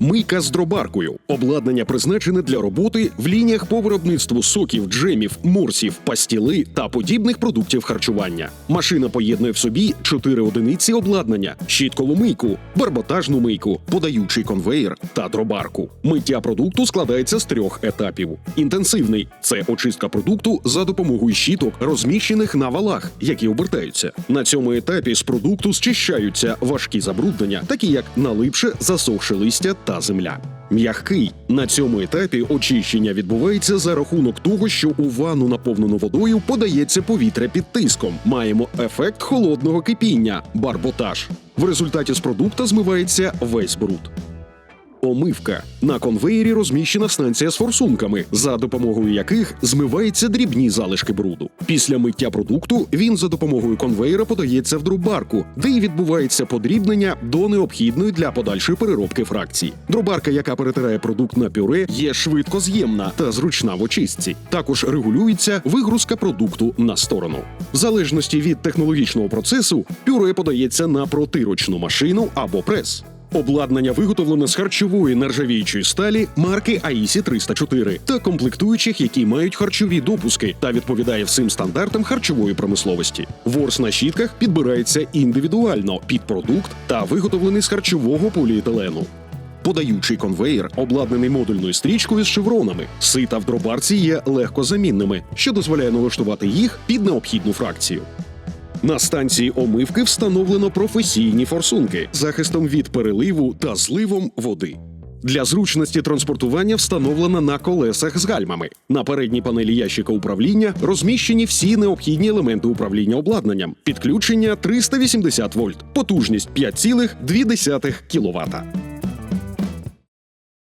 Мийка з дробаркою. Обладнання призначене для роботи в лініях по виробництву соків, джемів, морсів, пастіли та подібних продуктів харчування. Машина поєднує в собі чотири одиниці обладнання: щіткову мийку, барботажну мийку, подаючий конвейер та дробарку. Миття продукту складається з трьох етапів: інтенсивний це очистка продукту за допомогою щіток, розміщених на валах, які обертаються. На цьому етапі з продукту зчищаються важкі забруднення, такі як налипше, засохше листя та земля. М'ягкий на цьому етапі очищення відбувається за рахунок того, що у ванну, наповнену водою, подається повітря під тиском. Маємо ефект холодного кипіння барботаж. В результаті з продукта змивається весь бруд. Омивка на конвеєрі розміщена станція з форсунками, за допомогою яких змиваються дрібні залишки бруду. Після миття продукту він за допомогою конвеєра подається в дробарку, де й відбувається подрібнення до необхідної для подальшої переробки фракцій. Дробарка, яка перетирає продукт на пюре, є швидко з'ємна та зручна в очистці. Також регулюється вигрузка продукту на сторону. В залежності від технологічного процесу, пюре подається на протирочну машину або прес. Обладнання виготовлене з харчової нержавіючої сталі марки AISI 304 та комплектуючих, які мають харчові допуски та відповідає всім стандартам харчової промисловості. Ворс на щітках підбирається індивідуально під продукт та виготовлений з харчового поліетилену. Подаючий конвеєр обладнаний модульною стрічкою з шевронами. Сита в дробарці є легкозамінними, що дозволяє налаштувати їх під необхідну фракцію. На станції омивки встановлено професійні форсунки захистом від переливу та зливом води. Для зручності транспортування встановлена на колесах з гальмами. На передній панелі ящика управління розміщені всі необхідні елементи управління обладнанням. Підключення 380 вольт, потужність 5,2 кВт.